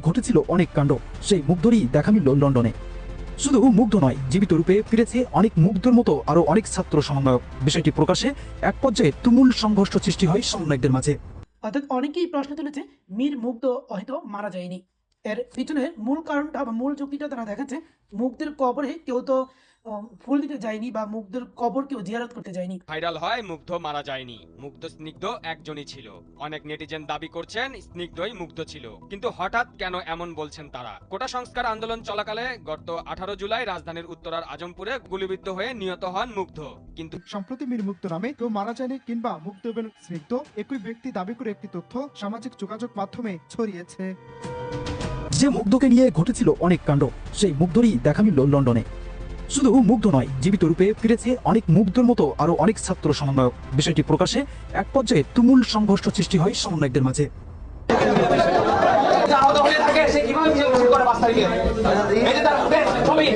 ঘটেছিল অনেক কাণ্ড। সেই মুগ্ধরই দেখা মিলল লন্ডনে। শুধু মুগ্ধ নয়, জীবিত রূপে ফিরেছে অনেক মুগ্ধর মতো আরও অনেক ছাত্র সমন্বয়ক। বিষয়টি প্রকাশে এক পর্যায়ে তুমুল সংঘর্ষ সৃষ্টি হয় সমন্বয়কদের মাঝে। অর্থাৎ অনেকেই প্রশ্ন তুলেছে, মীর মুগ্ধ হয়তো মারা যায়নি। এর পিছনে মূল কারণটা বা মূল যুক্তিটা তারা দেখাচ্ছে, মুগ্ধের কবরে কেউ তো ফুল দিতে যায়নি বা মুগ্ধের কবর কেউ জিয়ারত করতে যায়নি। ভাইরাল হয় মুগ্ধ মারা যায়নি। মুগ্ধ স্নিগ্ধ একজনই ছিল। অনেক নেটিজেন দাবি করছেন স্নিগ্ধই মুগ্ধ ছিল। কিন্তু হঠাৎ কেন এমন বলছেন তারা? কোটা সংস্কার আন্দোলন চলাকালে গত আঠারো জুলাই রাজধানীর উত্তরার আজমপুরে গুলিবিদ্ধ হয়ে নিহত হন মুগ্ধ। কিন্তু সম্প্রতি মীর মুক্ত নামে কেউ মারা যায়নি কিংবা মুক্ত এবং স্নিগ্ধ একই ব্যক্তি দাবি করে একটি তথ্য সামাজিক যোগাযোগ মাধ্যমে ছড়িয়েছে। যে মুগ্ধকে নিয়ে ঘটেছিল অনেক কাণ্ড সেই মুগ্ধরই দেখা মিলল লন্ডনে। শুধু মুগ্ধ নয়, জীবিত রূপে ফিরেছে অনেক মুগ্ধর মতো আরও অনেক ছাত্র সমন্বয়ক। বিষয়টি প্রকাশে এক পর্যায়ে তুমুল সংঘর্ষ সৃষ্টি হয় সমন্বয়কদের মাঝে আহত হয়ে থাকে সে কীভাবে বিজয় ঘোষণা করে পাঁচ তারিখে এই যে তার ছবি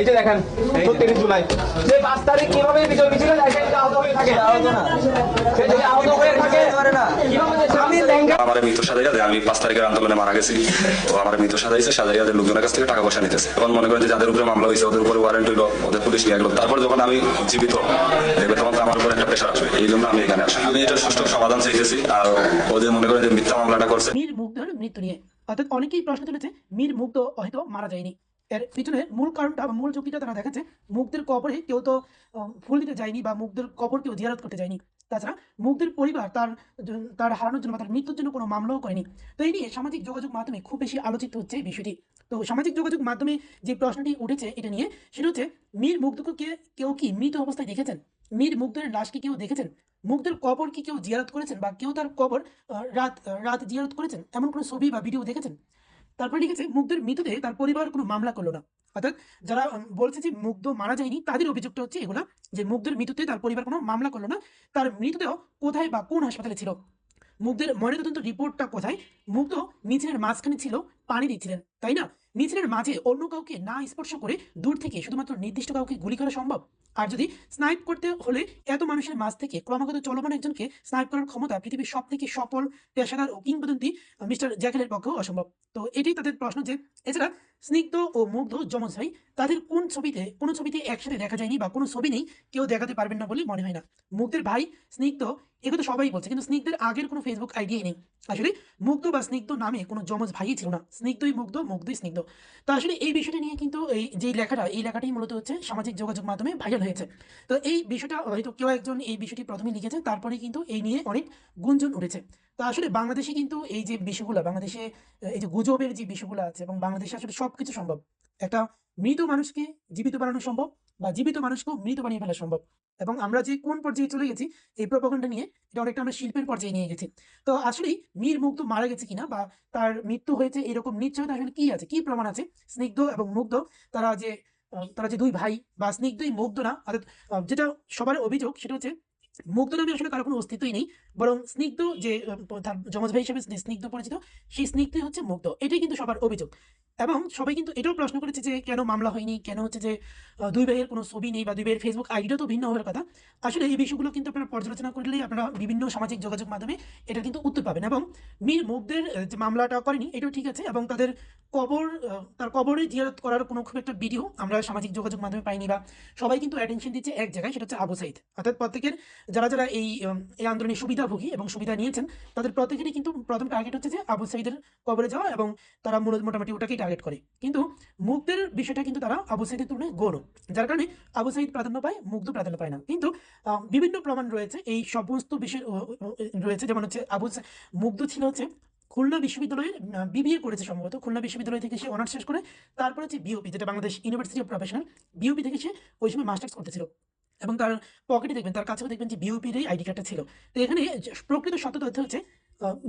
এই যে দেখেন প্রত্যেক জুলাই যে পাঁচ তারিখ কীভাবে বিজয় মিছিলে যায় সে আহত হয়ে থাকে সে যদি আহত হয়ে থাকে কীভাবে যে আমি লেঙ্গা আমার মৃত সাজাইয়া আমি পাঁচ তারিখের আন্দোলনে মারা গেছি। তো আমার মৃত সাজাইছে সাজাইয়া দেয় লোকজনের কাছ থেকে টাকা পয়সা নিতেছে। তখন মনে করেন যে যাদের উপরে মামলা হয়েছে ওদের উপরে ওয়ারেন্ট হইল ওদের পুলিশ নিয়ে গেলো। তারপর যখন আমি জীবিত দেখবে তখন আমার উপরে একটা প্রেশার আসবে। এই জন্য আমি এখানে আসি। আমি এটা সুষ্ঠু সমাধান চাইতেছি। আর ওদের মনে করেন যে মিথ্যা মামলাটা করছে মৃত্যু নিয়ে অর্থাৎ অনেকেই প্রশ্ন তুলেছে, মীর মুগ্ধ হয়তো মারা যায়নি। এর পিছনে মূল কারণটা বা মূল যুক্তিটা তারা দেখাচ্ছে, মুগ্ধের কবরে কেউ তো ফুল দিতে যায়নি বা মুগ্ধের কবর কেউ জিয়ারত করতে যায়নি। তাছাড়া মুগ্ধের পরিবার তার তার হারানোর জন্য বা তার মৃত্যুর জন্য কোনো মামলাও করেনি। তো এই নিয়ে সামাজিক যোগাযোগ মাধ্যমে খুব বেশি আলোচিত হচ্ছে এই বিষয়টি। তো সামাজিক যোগাযোগ মাধ্যমে যে প্রশ্নটি উঠেছে এটা নিয়ে, সেটা হচ্ছে, মীর মুগ্ধকে কেউ কি মৃত অবস্থায় দেখেছেন? মীর মুগ্ধের লাশ কি কেউ দেখেছেন? মুগ্ধের কবর কি কেউ জিয়ারত করেছেন? বা কেউ তার কবর রাত রাত জিয়ারত করেছেন? এমন কোনো ছবি বা ভিডিও দেখেছেন? তারপরে লিখেছে, মুগ্ধের মৃতদেহে তার পরিবার কোনো মামলা করল না। অর্থাৎ যারা বলছে যে মুগ্ধ মারা যায়নি, তাদের অভিযোগটা হচ্ছে এগুলা, যে মুগ্ধের মৃত্যুতে তার পরিবার কোনো মামলা করল না। তার মৃতদেহ কোথায় বা কোন হাসপাতালে ছিল? মুগ্ধের ময়নাতদন্ত রিপোর্টটা কোথায়? মুগ্ধ মিছিলের মাঝখানে ছিল, পানি দিচ্ছিলেন, তাই না? মিছিলের মাঝে অন্য কাউকে না স্পর্শ করে দূর থেকে শুধুমাত্র নির্দিষ্ট কাউকে গুলি করা সম্ভব। আর যদি স্নাইপ করতে হলে এত মানুষের মাঝ থেকে ক্রমাগত চলমান একজনকে স্নাইপ করার ক্ষমতা পৃথিবীর সব থেকে সফল, পেশাদার ও কিংবদন্তি মিস্টার জ্যাকেলের পক্ষেও অসম্ভব। তো এটাই তাদের প্রশ্ন যে, এছাড়া স্নিগ্ধ ও মুগ্ধ যমজ ভাই তাদের কোন ছবিতে, কোনো ছবিতে একসাথে দেখা যায়নি বা কোনো ছবি নেই কেউ দেখাতে পারবেন না বলে মনে হয় না। মুগ্ধের ভাই স্নিগ্ধ এগুলো তো সবাই বলছে, কিন্তু স্নিগ্ধের আগের কোনো ফেসবুক আইডিয়াই নেই। আসলে মুগ্ধ বা স্নিগ্ধ নামে কোনো যমজ ভাইই ছিল না। স্নিগ্ধই মুগ্ধ, মুগ্ধই স্নিগ্ধ। তো আসলে এই বিষয়টা নিয়ে কিন্তু এই যে লেখাটা, এই লেখাটাই মূলত হচ্ছে সামাজিক যোগাযোগ মাধ্যমে ভাইরাল হয়েছে। তো এই বিষয়টা হয়তো কেউ একজন এই বিষয়টি প্রথমে লিখেছে, তারপরে কিন্তু এই নিয়ে অনেক গুঞ্জন উঠেছে। তো আসলে বাংলাদেশে কিন্তু এই যে বিষয়গুলো, বাংলাদেশে এই যে গুজবের যে বিষয়গুলো আছে এবং বাংলাদেশে আসলে সব কিছু সম্ভব। একটা মৃত মানুষকে জীবিত বানানো সম্ভব বা জীবিত মানুষকেও মৃত বানিয়ে ফেলা সম্ভব। এবং আমরা যে কোন পর্যায়ে চলে গেছি, এই প্রপাগণ্ডা নিয়ে, এটা অনেকটা আমরা শিল্পের পর্যায়ে নিয়ে গেছি। তো আসলেই মীর মুগ্ধ মারা গেছে কিনা বা তার মৃত্যু হয়েছে এরকম নিশ্চয়তা আসলে কি আছে? কি প্রমাণ আছে? স্নিগ্ধ এবং মুগ্ধ, তারা যে তারা যে দুই ভাই বা স্নিগ্ধই মুগ্ধ না, অর্থাৎ যেটা সবার অভিযোগ সেটা হচ্ছে মুগ্ধ নামে আসলে কারও কোনো অস্তিত্বই নেই। বরং স্নিগ্ধ যে তার যমজ ভাই হিসেবে স্নিগ্ধ পরিচিত, সেই স্নিগ্ধই হচ্ছে মুগ্ধ। এটাই কিন্তু সবার অভিযোগ। এবং সবাই কিন্তু এটাও প্রশ্ন করেছে যে, কেন মামলা হয়নি? কেন হচ্ছে যে দুই ভাইয়ের কোনো ছবি নেই বা দুই ভাইয়ের ফেসবুক আইডিও তো ভিন্ন হওয়ার কথা। আসলে এই বিষয়গুলো কিন্তু আপনারা পর্যালোচনা করলেই আপনারা বিভিন্ন সামাজিক যোগাযোগ মাধ্যমে এটা কিন্তু উত্তর পাবেন। এবং মীর মুগ্ধের যে মামলাটা করেনি, এটাও ঠিক আছে। এবং তাদের কবর তার কবরে জিয়ারত করার কোনো খুব একটা ভিডিও আমরা সামাজিক যোগাযোগ মাধ্যমে পাইনি বা সবাই কিন্তু অ্যাটেনশন দিচ্ছে এক জায়গায়, সেটা হচ্ছে আবু সাইদ। অর্থাৎ প্রত্যেকের যারা যারা এই এই আন্দোলনে সুবিধাভোগী এবং সুবিধা নিয়েছেন, তাদের প্রত্যেকেরই কিন্তু প্রথম টার্গেট হচ্ছে যে আবু সাইদের কবরে যাওয়া এবং তারা মোটামুটি ওটাকেই টার্গেট করে। কিন্তু মুগ্ধের বিষয়টা কিন্তু তারা আবু সাইদের তুলনায় গৌণ, যার কারণে আবু সাইদ প্রাধান্য পায়, মুগ্ধ প্রাধান্য পায় না। কিন্তু বিভিন্ন প্রমাণ রয়েছে, এই সমস্ত বিষয় রয়েছে। যেমন হচ্ছে আবু মুগ্ধ ছিল হচ্ছে খুলনা বিশ্ববিদ্যালয়ের বিবিএ করেছে সম্ভবত, খুলনা বিশ্ববিদ্যালয় থেকে সে অনার্স শেষ করে, তারপরে হচ্ছে বিওপি যেটা Bangladesh university of professional BOP থেকে সে ওই সময় মাস্টার্স করতেছিল। এবং তার পকেটে দেখবেন, তার কাছেও দেখবেন যে বিওপির এই আইডি কার্ডটা ছিল। তো এখানে প্রকৃত সত্য তথ্য হচ্ছে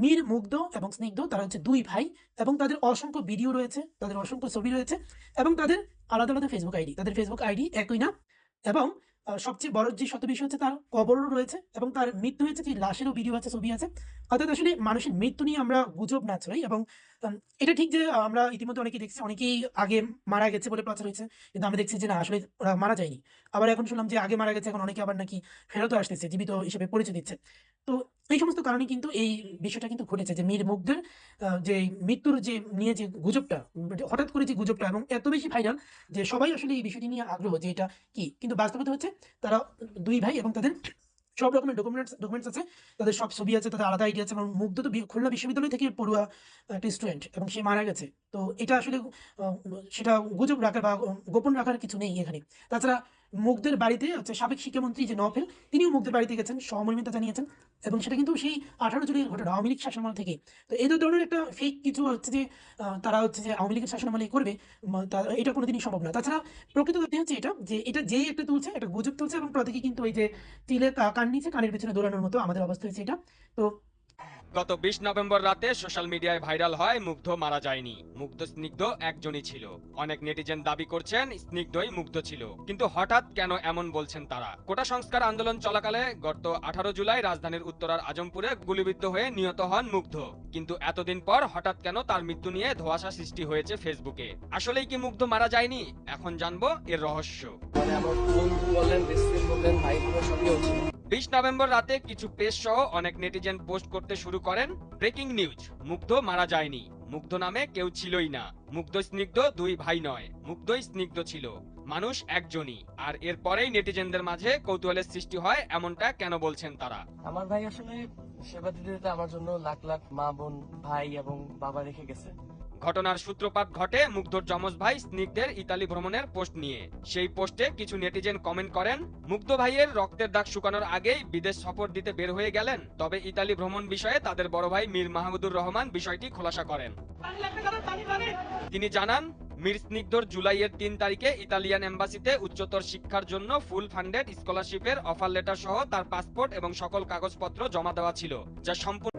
মীর, মুগ্ধ এবং স্নিগ্ধ, তারা হচ্ছে দুই ভাই এবং তাদের অসংখ্য ভিডিও রয়েছে, তাদের অসংখ্য ছবি রয়েছে এবং তাদের আলাদা আলাদা ফেসবুক আইডি তাদের ফেসবুক আইডি একই না এবং সবচেয়ে বড় যে শত বিষয় হচ্ছে তার কবরও রয়েছে এবং তার মৃত্যু হয়েছে যে লাশেরও ভিডিও আছে, ছবি আছে। অর্থাৎ আসলে মানুষের মৃত্যু নিয়ে আমরা গুজব না ছড়াই এবং এটা ঠিক যে আমরা ইতিমধ্যে অনেকেই দেখছি, অনেকেই আগে মারা গেছে বলে প্রচার হয়েছে, কিন্তু আমরা দেখছি যে না, আসলে ওরা মারা যায়নি। আবার এখন শুনলাম যে আগে মারা গেছে, এখন অনেকে আবার নাকি ফেরতও আসতেছে, জীবিত হিসেবে পরিচয় দিচ্ছে। তো এই সমস্ত কারণে কিন্তু এই বিষয়টা কিন্তু ঘটেছে যে মীর মুগ্ধের যে মৃত্যুর যে নিয়ে যে গুজবটা হঠাৎ করে যে গুজবটা এবং এত বেশি ভাইরাল যে সবাই আসলে এই বিষয়টি নিয়ে আগ্রহ যে এটা কি? কিন্তু বাস্তবতা হচ্ছে তারা দুই ভাই এবং তাদের সব রকমের ডকুমেন্টস ডকুমেন্টস আছে। তাদের সব ছবি আছে, তাদের আলাদা আইডিয়া আছে। এবং মুগ্ধ তো খুলনা বিশ্ববিদ্যালয় থেকে পড়ুয়া একটা স্টুডেন্ট এবং সে মারা গেছে। তো এটা আসলে সেটা গুজব রাখার বা গোপন রাখার কিছু নেই এখানে। তাছাড়া মুগ্ধের বাড়িতে হচ্ছে সাবেক শিক্ষামন্ত্রী যে নফেল তিনিও মুগ্ধের বাড়িতে গেছেন সহমর্মিতা জানিয়েছেন, এবং সেটা কিন্তু সেই আঠারো জুলাই ঘটনা, আওয়ামী লীগ শাসনামল থেকে। তো এই ধরনের একটা ফেক কিছু হচ্ছে যে তারা হচ্ছে যে আওয়ামী লীগের শাসনামলে করবে এটা কোনোদিনই সম্ভব না। তাছাড়া প্রকৃত তথ্য হচ্ছে এটা, যে এটা যেই একটা তুলছে, একটা গুজব তুলছে, এবং প্রত্যেকে কিন্তু ওই যে তিলে কান নিচে কানের পিছনে দৌড়ানোর মতো আমাদের অবস্থা হয়েছে এটা। তো গত বিশ নভেম্বর রাতে সোশ্যাল মিডিয়ায় ভাইরাল হয়, মুগ্ধ মারা যায়নি। মুগ্ধ স্নিগ্ধ একজনই ছিল। অনেক নেটিজেন দাবি করছেন, স্নিগ্ধই মুগ্ধ ছিল। কিন্তু হঠাৎ কেন এমন বলছেন তারা? কোটা সংস্কার আন্দোলন চলাকালে গত আঠারো জুলাই রাজধানীর উত্তরার আজমপুরে গুলিবিদ্ধ হয়ে নিহত হন মুগ্ধ। কিন্তু এতদিন পর হঠাৎ কেন তার মৃত্যু নিয়ে ধোঁয়াশা সৃষ্টি হয়েছে ফেসবুকে? আসলেই কি মুগ্ধ মারা যায়নি? এখন জানব এর রহস্য। মানে বিশ নভেম্বর রাতে কিছু পেজ সহ অনেক নেটিজেন পোস্ট করতে শুরু করেন ব্রেকিং নিউজ মুগ্ধ মারা যায়নি। মুগ্ধ নামে কেউ ছিলই না। মুগ্ধ স্নিগ্ধ দুই ভাই নয়। মুগ্ধই স্নিগ্ধ ছিল। মানুষ একজনই। আর এরপরেই নেটিজেনদের মাঝে কৌতূহলের সৃষ্টি হয় এমনটা কেন বলছেন তারা? আমার ভাই আসলে সেবা দিতে আমার জন্য লাখ লাখ মা বোন, ভাই এবং বাবা রেখে গেছে। ঘটনার সূত্রপাত ঘটে মুগ্ধর যমজ ভাই স্নিগ্ধের ইতালি ভ্রমণের পোস্ট নিয়ে। সেই পোস্টে কিছু নেটিজেন কমেন্ট করেন, মুগ্ধ ভাইয়ের রক্তের দাগ শুকানোর আগেই বিদেশ সফর দিতে বের হয়ে গেলেন, তবে ইতালি ভ্রমণ বিষয়ে তাদের বড় ভাই মীর মাহমুদুর রহমান বিষয়টি খোলাসা করেন। তিনি জানান, মীর স্নিগ্ধর জুলাইয়ের তিন তারিখে ইতালিয়ান এম্বাসিতে উচ্চতর শিক্ষার জন্য ফুল ফান্ডেড স্কলারশিপের অফার লেটার সহ তার পাসপোর্ট এবং সকল কাগজপত্র জমা দেওয়া ছিল, যা সম্পূর্ণ